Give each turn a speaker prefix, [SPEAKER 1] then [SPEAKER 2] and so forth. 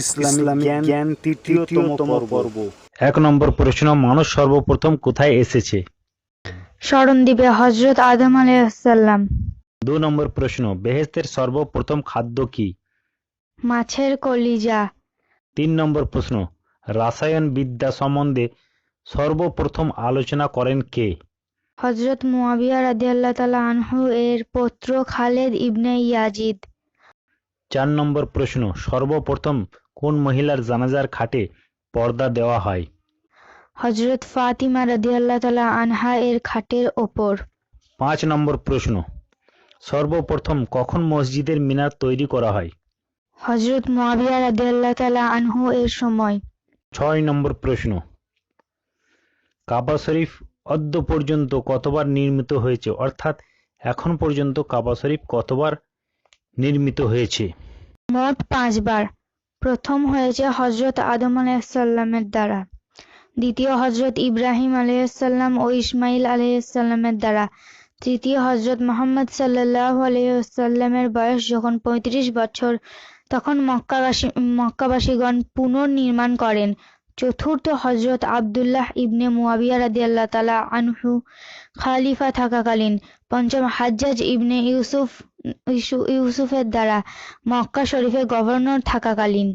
[SPEAKER 1] Islamic জ্ঞান তৃতীয়তম পর্ব।
[SPEAKER 2] এক নম্বর প্রশ্ন মানুষ সর্বপ্রথম কোথায় এসেছে?
[SPEAKER 3] স্মরণ দিবে হজরত আদম আলাইসাল্লাম
[SPEAKER 2] দু নম্বর প্রশ্ন বেহেস্তের সর্বপ্রথম খাদ্য কি?
[SPEAKER 3] মাছের কলিজা।
[SPEAKER 2] তিন নম্বর প্রশ্ন রাসায়ন বিদ্যা সম্বন্ধে সর্বপ্রথম আলোচনা করেন কে?
[SPEAKER 3] হজরত মুয়াবিয়া রাদিয়াল্লাহ তালা আনহু এর পৌত্র খালেদ ইবনে ইয়াজিদ।
[SPEAKER 2] চার নম্বর প্রশ্ন সর্বপ্রথম কোন মহিলার জানাজার খাটে পর্দা দেওয়া হয়?
[SPEAKER 3] হজরত ফাতিমা রাদিয়াল্লাহ তালা আনহা এর খাটের ওপর।
[SPEAKER 2] পাঁচ নম্বর প্রশ্ন। সর্বপ্রথম কখন মসজিদের মিনার তৈরি করা হয়?
[SPEAKER 3] হজরত মুয়াবিয়া রাদিয়াল্লাহ তালা আনহু এর সময়।
[SPEAKER 2] ছয় নম্বর প্রশ্ন। কাবা শরীফ অদ্য পর্যন্ত কতবার নির্মিত হয়েছে? অর্থাৎ এখন পর্যন্ত কাবা শরীফ কতবার নির্মিত হয়েছে?
[SPEAKER 3] মোট পাঁচবার। প্রথম হয়েছে হজরত আদম আলাইসাল্লামের দ্বারা। দ্বিতীয় হজরত ইব্রাহিম আলাইসাল্লাম ও ইসমাইল আলাইসাল্লামের দ্বারা। তৃতীয় হজরত মোহাম্মদ সাল্লাহ আলাইসাল্লামের বয়স যখন পঁয়ত্রিশ বছর, তখন মক্কাবাসী, মক্কাবাসীগণ পুনর্নির্মাণ করেন। চতুর্থ হজরত আবদুল্লাহ ইবনে মুয়াবিয়া রাদি আল্লাহ তালা আনহু খালিফা থাকাকালীন, পঞ্চম হাজ্জাজ ইবনে ইউসুফ ইউসু- ইউসুফের দ্বারা মক্কা শরীফের গভর্নর থাকাকালীন।